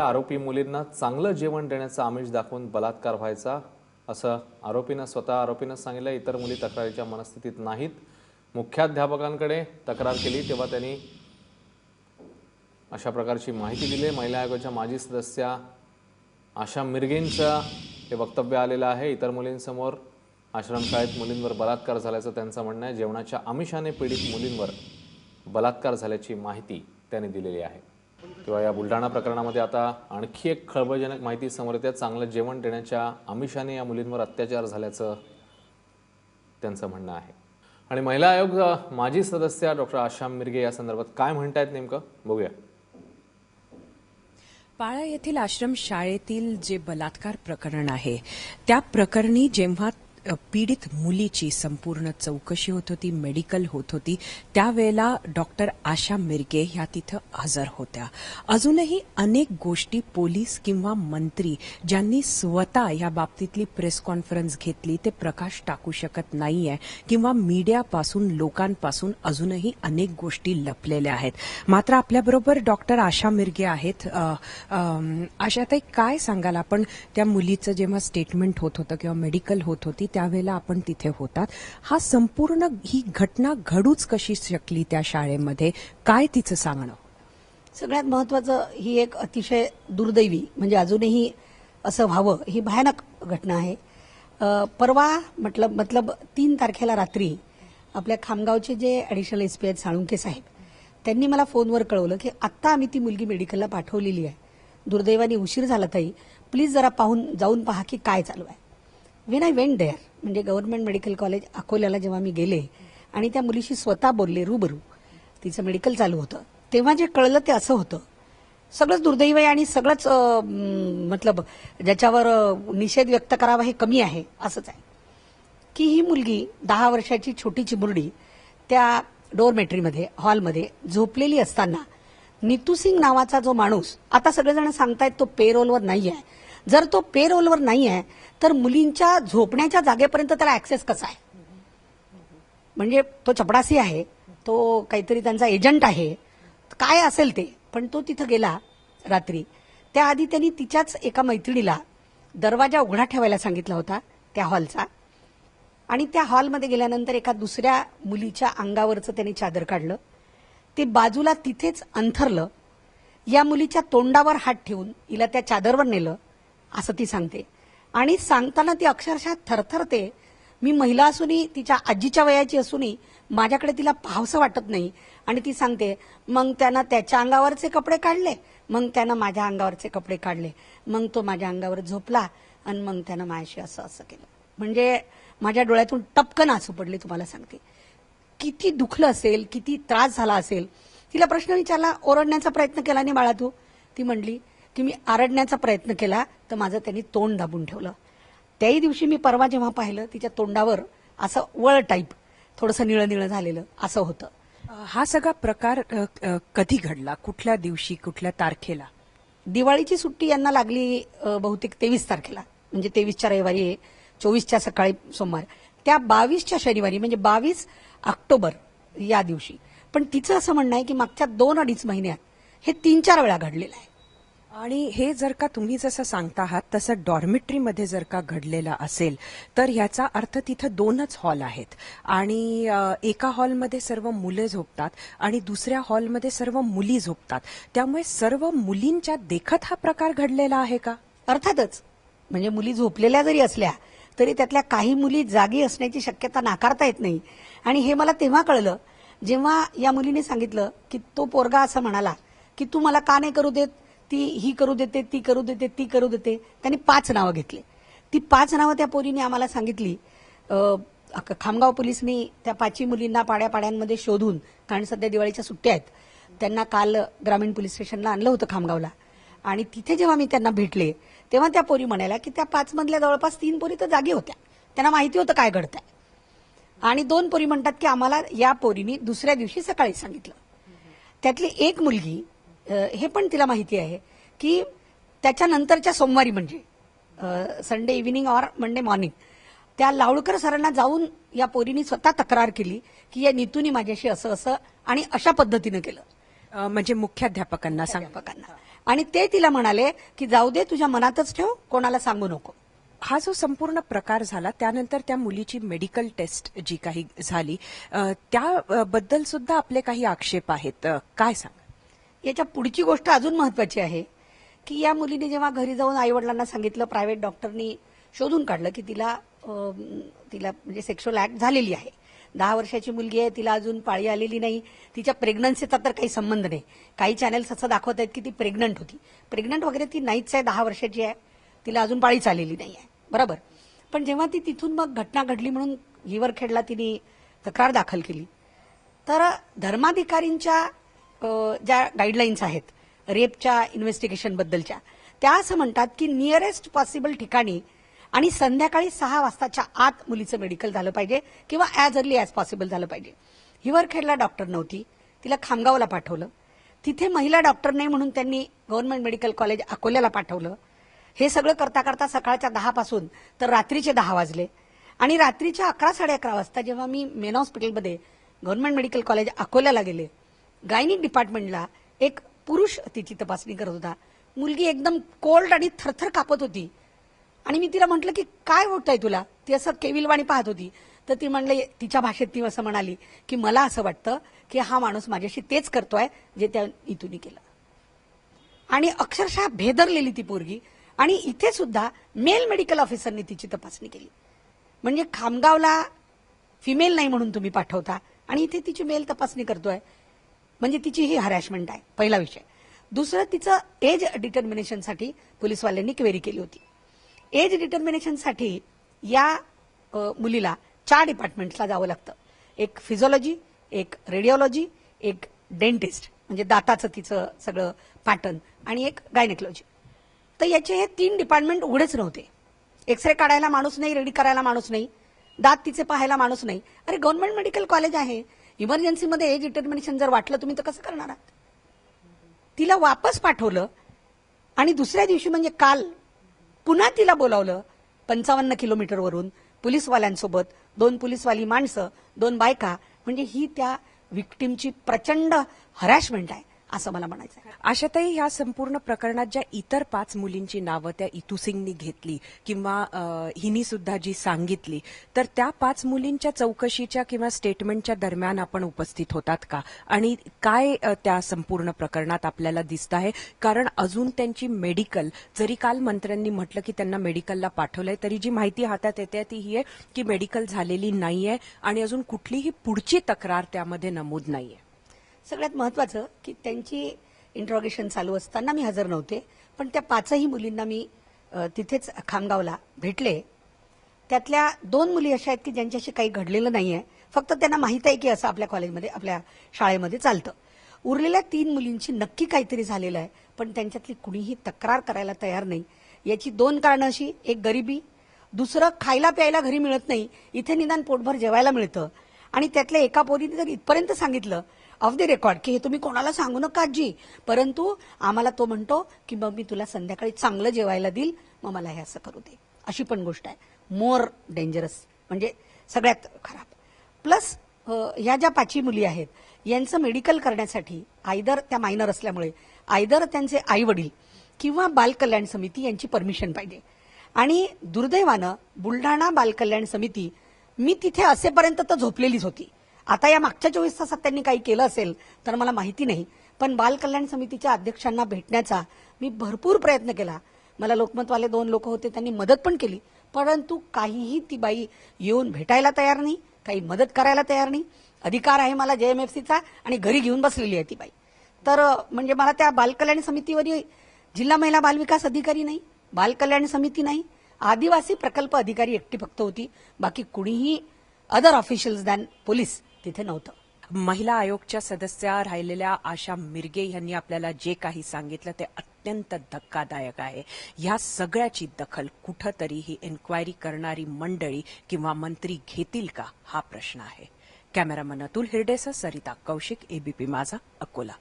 आरोपी मुलींना चांगलं जेवण देण्याचं आमिष दाखवून बलात्कार व्हायचा असं आरोपीनं स्वतः आरोपीनं सांगितलं. इतर मुली तक्रारीच्या मनस्थितीत नाहीत. मुख्याध्यापकांकडे तक्रार केली तेव्हा त्यांनी अशा प्रकारची माहिती दिली. महिला आयोगाच्या माजी सदस्या आशा मिरगेंचं हे वक्तव्य आलेलं आहे. इतर मुलींसमोर आश्रमशाळेत मुलींवर बलात्कार झाल्याचं त्यांचं म्हणणं आहे. जेवणाच्या आमिषाने पीडित मुलींवर बलात्कार झाल्याची माहिती त्यांनी दिलेली आहे. किंवा या बुलढाणा प्रकरणामध्ये आता आणखी एक खळबळजनक माहिती समोर येते. चांगलं जेवण देण्याच्या आमिषाने या मुलींवर अत्याचार झाल्याचं त्यांचं म्हणणं आहे. आणि महिला आयोग माजी सदस्य डॉक्टर आशा मिरगे या संदर्भात काय म्हणतायत नेमकं? बघूया. पाळा येथील आश्रम शाळेतील जे बलात्कार प्रकरण आहे त्या प्रकरणी जेव्हा पीडित मुलीची संपूर्ण चौकशी होत होती मेडिकल होत होती. त्यावेळेला डॉक्टर आशा मिरगे ह्या तिथं हजर होत्या. अजूनही अनेक गोष्टी पोलीस किंवा मंत्री ज्यांनी स्वतः या बाबतीतली प्रेस कॉन्फरन्स घेतली ते प्रकाश टाकू शकत नाहीये किंवा मीडियापासून लोकांपासून अजूनही अनेक गोष्टी लपलेल्या आहेत. मात्र आपल्याबरोबर डॉक्टर आशा मिरगे आहेत. अ, आशाताई काय सांगाल आपण? त्या मुलीचं जेव्हा स्टेटमेंट होत होतं किंवा मेडिकल होत होती त्यावेळेला आपण तिथे होतात. हा संपूर्ण ही घटना घडूच कशी शकली त्या शाळेमध्ये? काय तिचं सांगणं? सगळ्यात महत्वाचं ही एक अतिशय दुर्दैवी म्हणजे अजूनही असं व्हावं ही भयानक घटना आहे. परवा म्हटलं मतलब तीन तारखेला रात्री आपल्या खामगावचे जे ॲडिशनल एस पी आहेत साळुंके साहेब त्यांनी मला फोनवर कळवलं की आत्ता आम्ही ती मुलगी मेडिकलला पाठवलेली आहे. दुर्दैवाने उशीर झाला ताई. प्लीज जरा पाहून जाऊन पहा की काय चालू आहे. वेन आय वेंट देअर म्हणजे गव्हर्नमेंट मेडिकल कॉलेज अकोल्याला जेव्हा मी गेले आणि त्या मुलीशी स्वतः बोलले रूबरू. तिचं मेडिकल चालू होतं. तेव्हा जे कळलं ते असं होतं. सगळंच दुर्दैव आहे आणि सगळंच मतलब ज्याच्यावर निषेध व्यक्त करावा हे कमी आहे असंच आहे. की ही मुलगी दहा वर्षाची छोटी चिमुरडी त्या डोरमेट्रीमध्ये हॉलमध्ये झोपलेली असताना नितू सिंग नावाचा जो माणूस आता सगळेजण सांगतायत तो पेरोलवर नाही आहे जर तो पे रोलवर नाही आहे तर मुलींच्या झोपण्याच्या जागेपर्यंत त्याला ऍक्सेस कसा आहे? म्हणजे तो चपडासी आहे तो काहीतरी त्यांचा एजंट आहे काय असेल ते पण तो तिथं गेला रात्री. त्याआधी त्यांनी तिच्याच एका मैत्रिणीला दरवाजा उघडा ठेवायला सांगितला होता त्या हॉलचा आणि त्या हॉलमध्ये गेल्यानंतर एका दुसऱ्या मुलीच्या अंगावरचं त्यांनी चादर काढलं. ते बाजूला तिथेच अंथरलं. या मुलीच्या तोंडावर हात ठेवून हिला त्या चादरवर नेलं. असं ती सांगते. आणि सांगताना ती अक्षरशः थरथरते. मी महिला असूनही तिच्या आजीच्या वयाची असूनही माझ्याकडे तिला पाहावसं वाटत नाही. आणि ती सांगते मग त्यानं त्याच्या अंगावरचे कपडे काढले? मग त्यानं माझ्या अंगावरचे कपडे काढले. मग तो माझ्या अंगावर झोपला आणि मग त्यानं माझ्याशी असं असं केलं. म्हणजे माझ्या डोळ्यातून टपकन आसू पडले तुम्हाला सांगते. किती दुखलं असेल किती त्रास झाला असेल. तिला प्रश्न विचारला ओरडण्याचा प्रयत्न केला नाही बाळा तू? ती म्हणली की मी आरडण्याचा प्रयत्न केला तर माझं त्यांनी तोंड दाबून ठेवलं. त्याही दिवशी मी परवा जेव्हा पाहिलं तिच्या तोंडावर असं वळ टाईप थोडंसं निळं निळं झालेलं असं होतं. हा सगळा प्रकार कधी घडला? कुठल्या दिवशी कुठल्या तारखेला? दिवाळीची सुट्टी यांना लागली बहुतेक तेवीस तारखेला. म्हणजे तेवीसच्या रविवारी आहे, चोवीसच्या सकाळी सोमवार. त्या बावीसच्या शनिवारी म्हणजे बावीस ऑक्टोबर या दिवशी. पण तिचं असं म्हणणं आहे की मागच्या दोन अडीच महिन्यात हे तीन चार वेळा घडलेलं आहे. आणि हे जर का तुम्ही जसं सांगता आहात तसं डॉर्मेट्रीमध्ये जर का घडलेलं असेल तर ह्याचा अर्थ तिथं दोनच हॉल आहेत. आणि एका हॉलमध्ये सर्व मुले झोपतात आणि दुसऱ्या हॉलमध्ये सर्व मुली झोपतात. त्यामुळे सर्व मुलींच्या देखत हा प्रकार घडलेला आहे का? अर्थातच. म्हणजे मुली झोपलेल्या जरी असल्या तरी त्यातल्या काही मुली जागी असण्याची शक्यता नाकारता येत नाही. आणि हे मला तेव्हा कळलं जेव्हा या मुलीने सांगितलं की तो पोरगा असं म्हणाला की तू मला का नाही करू देत? ती ही करू देते ती करू देते ती करू देते. त्यांनी पाच नावं घेतली. ती पाच नावं त्या पोरीने आम्हाला सांगितली. खामगाव पोलिसनी त्या पाचही मुलींना पाड्यापाड्यांमध्ये शोधून कारण सध्या दिवाळीच्या सुट्ट्या आहेत त्यांना काल ग्रामीण पोलीस स्टेशनला आणलं होतं खामगावला. आणि तिथे जेव्हा मी त्यांना भेटले तेव्हा त्या पोरी म्हणाल्या की त्या पाच मधल्या जवळपास तीन पोरी तर जागी होत्या. त्यांना माहिती होतं काय घडतंय. आणि दोन पोरी म्हणतात की आम्हाला या पोरीनी दुसऱ्या दिवशी सकाळी सांगितलं. त्यातली एक मुलगी हे पण तिला माहिती आहे की त्याच्यानंतरच्या सोमवारी म्हणजे Sunday evening or Monday morning त्या लावडकर सरांना जाऊन या पोरीनी स्वतः तक्रार केली की या नीतूनी माझ्याशी असं असं आणि अशा पद्धतीनं केलं. म्हणजे मुख्याध्यापकांना सांग प्राध्यापकांना आणि ते तिला म्हणाले की जाऊ दे तुझ्या मनातच ठेव कोणाला सांगू नको. हा जो संपूर्ण प्रकार झाला त्यानंतर त्या मुलीची मेडिकल टेस्ट जी काही झाली त्याबद्दल सुद्धा आपले काही आक्षेप आहेत. काय सांगा याच्या पुढची गोष्ट अजून महत्वाची आहे की या मुलीने जेव्हा घरी जाऊन आई वडिलांना सांगितलं प्रायव्हेट डॉक्टरनी शोधून काढलं की तिला तिला म्हणजे सेक्शुअल ऍक्ट झालेली आहे. दहा वर्षाची मुलगी आहे तिला अजून पाळी आलेली नाही तिच्या प्रेग्नन्सीचा तर काही संबंध नाही. काही चॅनेल्स असं दाखवत आहेत की ती प्रेग्नंट होती. प्रेग्नंट वगैरे ती नाहीच आहे दहा वर्षाची आहे तिला अजून पाळीच आलेली नाही आहे. बरोबर? पण जेव्हा ती तिथून मग घटना घडली म्हणून हिवरखेडला तिने तक्रार दाखल केली. तर धर्माधिकारींच्या ज्या गाईडलाईन्स आहेत रेपच्या इन्व्हेस्टिगेशन बद्दलच्या त्या असं म्हणतात की नियरेस्ट पॉसिबल ठिकाणी आणि संध्याकाळी सहा वाजताच्या आत मुलीचं मेडिकल झालं पाहिजे किंवा ॲज अर्ली ॲज पॉसिबल झालं पाहिजे. हिवरखेडला डॉक्टर नव्हती. तिला खामगावला पाठवलं. तिथे महिला डॉक्टर नाही म्हणून त्यांनी गव्हर्नमेंट मेडिकल कॉलेज अकोल्याला पाठवलं. हे सगळं करता करता सकाळच्या दहापासून तर रात्रीचे दहा वाजले. आणि रात्रीच्या अकरा साडे अकरा वाजता जेव्हा मी मेन हॉस्पिटलमध्ये गव्हर्नमेंट मेडिकल कॉलेज अकोल्याला गेले गायनिक डिपार्टमेंटला एक पुरुष तिची तपासणी करत होता. मुलगी एकदम कोल्ड आणि थरथर कापत होती. आणि मी तिला म्हटलं की काय होत आहे तुला? ती असं केविलवाणी पाहत होती. तर ती म्हणले तिच्या भाषेत ती असं म्हणाली की मला असं वाटतं की हा माणूस माझ्याशी तेच करतोय जे त्या इथून केलं. आणि अक्षरशः भेदरलेली ती पोरगी. आणि इथे सुद्धा मेल मेडिकल ऑफिसरनी तिची तपासणी केली. म्हणजे खामगावला फिमेल नाही म्हणून तुम्ही पाठवता. आणि इथे तिची मेल तपासणी करतोय. म्हणजे तिची ही हरॅशमेंट आहे पहिला विषय. दुसरं तिचं एज डिटर्मिनेशनसाठी पोलिसवाल्यांनी क्वेरी केली होती. एज डिटर्मिनेशनसाठी या मुलीला चार डिपार्टमेंट्सला जावं लागतं. एक फिजिओलॉजी एक रेडिओलॉजी एक डेंटिस्ट म्हणजे दाताचं तिचं सगळं पॅटर्न आणि एक गायनेकोलॉजी तर याचे हे तीन डिपार्टमेंट उघडेच नव्हते. एक्सरे काढायला माणूस नाही रेडी करायला माणूस नाही. दात तिचे पाहायला माणूस नाही. अरे गव्हर्नमेंट मेडिकल कॉलेज आहे. इमर्जन्सीमध्ये एज डिटर्मिनेशन जर वाटलं तुम्ही तर कसं करणार आहात? तिला वापस पाठवलं आणि दुसऱ्या दिवशी म्हणजे काल पुन्हा तिला बोलावलं पंचावन्न किलोमीटरवरून पोलीसवाल्यांसोबत दोन पोलीसवाली माणसं दोन बायका म्हणजे ही त्या विक्टीमची प्रचंड हरॅशमेंट आहे. असं मला म्हणायचं आहे आशाताई ह्या संपूर्ण प्रकरणात ज्या इतर पाच मुलींची नावं त्या इतू सिंगनी घेतली किंवा हिनी सुद्धा जी सांगितली तर त्या पाच मुलींच्या चौकशीच्या किंवा स्टेटमेंटच्या दरम्यान आपण उपस्थित होतात का? आणि काय त्या संपूर्ण प्रकरणात आपल्याला दिसत आहे? कारण अजून त्यांची मेडिकल जरी काल मंत्र्यांनी म्हटलं की त्यांना मेडिकलला पाठवलंय तरी जी माहिती हातात येते ती ही आहे की मेडिकल झालेली नाहीये आणि अजून कुठलीही पुढची तक्रार त्यामध्ये नमूद नाहीये. सगळ्यात महत्वाचं की त्यांची इंट्रॉगेशन चालू असताना मी हजर नव्हते पण त्या पाचही मुलींना मी तिथेच खामगावला भेटले. त्यातल्या दोन मुली अशा आहेत की ज्यांच्याशी काही घडलेलं नाही आहे फक्त त्यांना माहीत आहे की असं आपल्या कॉलेजमध्ये आपल्या शाळेमध्ये चालतं. उरलेल्या तीन मुलींची नक्की काहीतरी झालेलं आहे पण त्यांच्यातली कुणीही तक्रार करायला तयार नाही. याची दोन कारणं अशी एक गरिबी दुसरं खायला प्यायला घरी मिळत नाही इथे निदान पोटभर जेवायला मिळतं. आणि त्यातल्या एका पोरीने जर इथपर्यंत सांगितलं ऑफ द रेकॉर्ड की हे तुम्ही कोणाला सांगू नका आजी. परंतु आम्हाला तो म्हणतो की मग मी तुला संध्याकाळी चांगलं जेवायला देईल मग मला हे असं करू दे. अशी पण गोष्ट आहे. मोर डेंजरस म्हणजे सगळ्यात खराब. प्लस ह्या ज्या पाचवी मुली आहेत यांचं मेडिकल करण्यासाठी आयदर त्या मायनर असल्यामुळे आयदर त्यांचे आई वडील किंवा बालकल्याण समिती यांची परमिशन पाहिजे. आणि दुर्दैवानं बुलढाणा बालकल्याण समिती मी तिथे असेपर्यंत तर झोपलेलीच होती. आता या मागच्या चोवीस तासात त्यांनी काही केलं असेल तर मला माहिती नाही. पण बाल कल्याण समितीच्या अध्यक्षांना भेटण्याचा मी भरपूर प्रयत्न केला. मला लोकमतवाले दोन लोक होते त्यांनी मदत पण केली. परंतु काहीही ती बाई येऊन भेटायला तयार नाही काही मदत करायला तयार नाही. अधिकार आहे मला जेएमएफसीचा आणि घरी घेऊन बसलेली आहे ती बाई. तर म्हणजे मला त्या बालकल्याण समितीवर जिल्हा महिला बालविकास अधिकारी नाही बालकल्याण समिती नाही आदिवासी प्रकल्प अधिकारी एकटी फक्त होती. बाकी कुणीही अदर ऑफिशियल्स दॅन पोलीस तिथे नव्हतं. महिला आयोगच्या सदस्या राहिलेल्या आशा मिरगे यांनी आपल्याला जे काही सांगितलं ते अत्यंत धक्कादायक आहे. ह्या सगळ्याची दखल कुठंतरी ही एन्क्वायरी करणारी मंडळी किंवा मंत्री घेतील का? हा प्रश्न आहे. कॅमेरामन अतुल हिरडेसह सरिता कौशिक एबीपी माझा अकोला.